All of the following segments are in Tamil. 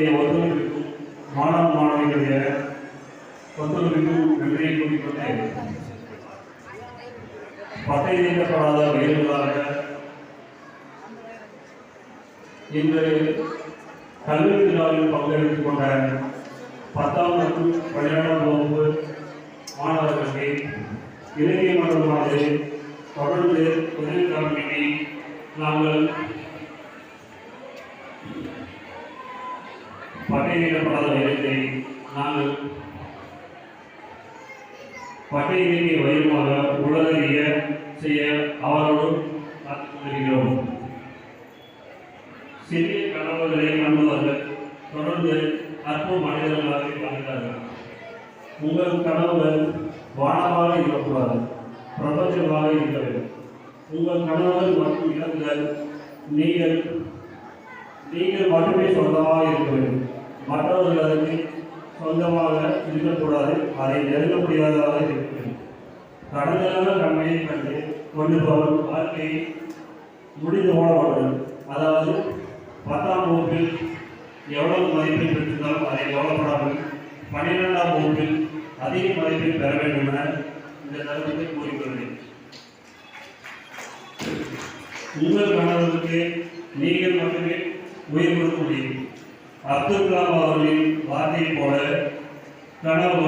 உங்களுடைய ஒத்துழைப்புக்கும் மாணவ மாணவிகளுடைய ஒத்துழைப்புக்கும் நன்றியை கூறிக்கொண்டு பட்டை நீக்கப்படாத உயர்வுகளாக இன்று கல்வி விழாவில் பங்கெடுத்துக் கொண்ட பத்தாம் மற்றும் பன்னிரெண்டாம் வகுப்பு மாணவர்களுக்கு இலக்கிய மன்றமானது தொடர்ந்து உதவிக்காலமின்றி நாங்கள் பட்டியலிடப்படாத உயரத்தை நாங்கள் பட்டியலினை வயமாக உலகறிய செய்ய அவரோடு வருகிறோம் சிறிய கனவுகளை நம்புவார்கள். தொடர்ந்து அற்ப மனிதர்களாக வாழ்கிறார்கள் உங்கள் கனவுகள் வானமாக இருக்கக்கூடாது பிரபஞ்சமாக இருக்க வேண்டும். உங்கள் கனவுகள் மற்றும் இலக்குகள் நீங்கள் நீங்கள் மட்டுமே சொந்தமாக இருக்க வேண்டும். மற்றவர்கள் அதற்கு சொந்தமாக இருக்கக்கூடாது அதை நெருங்க முடியாததாக இருக்க வேண்டும் நன்மையை கண்டு கொண்டிருப்பவர் வாழ்க்கையை முடிந்து போனவர்கள் அதாவது பத்தாம் வகுப்பில் எவ்வளவு மதிப்பை பெற்றிருந்தாலும் அதை கவலைப்படாமல் பன்னிரெண்டாம் வகுப்பில் அதிக மதிப்பை பெற வேண்டும் என இந்த தருணத்தை கூறிக்கொள்கிறேன். உங்கள் கணவருக்கு நீங்கள் மட்டுமே உயிர் கொடுக்க முடியும். அப்துல் கலாம் அவர்களின் வார்த்தையை போல கனவு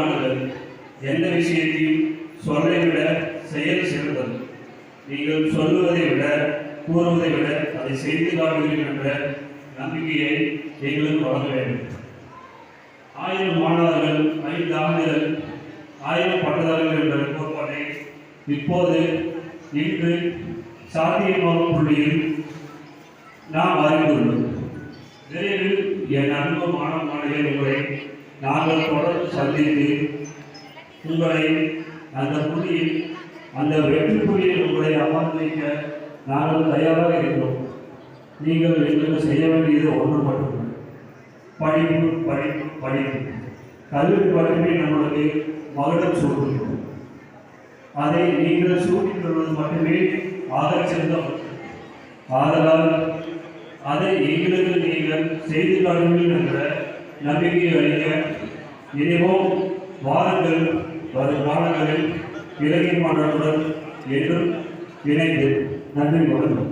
எந்த விஷயத்தையும் சொல்லை விட செயல் சிறந்தது. நீங்கள் சொல்லுவதை விட கூறுவதை விட அதை செய்து காட்டுவீர்கள் என்ற நம்பிக்கையை எங்களுக்கு வழங்க வேண்டும். ஆயிரம் மாணவர்கள் ஐந்து ஆண்டுகள் ஆயிரம் பட்டதாரிகள் என்ற கோட்பாட்டை இப்போது இன்று சாத்தியமாகும் புள்ளியில் நாம் அறிந்துள்ளோம். விரைவில் என் அன்பு மாணவ மாணவியர் உங்களை நாங்கள் தொடர்ந்து சந்தித்து உங்களை அந்த புள்ளியில் அந்த வெற்றி புள்ளியில் உங்களை அமர்ந்திக்க நாங்கள் தயாராக இருக்கிறோம் நீங்கள் எங்களுக்கு செய்ய வேண்டியது ஒன்று மட்டுமே. படிப்பு படிப்பு படிப்பு. கல்வி மட்டுமே நம்மளுக்கு மகளிர் சூடும் அதை நீங்கள் சூட்டிக் கொள்வது மட்டுமே ஆக சிறந்த ஆதலால் அதை எங்களுக்கு நீங்கள் செய்து காட்டுவீர்கள் என்ற நம்பிக்கை அளிக்க இனிமோ வாரங்கள் வரும் காலங்களில் இலக்கிய மாநாட்டுடன் என்றும் இணைந்து நன்றி வணக்கம்.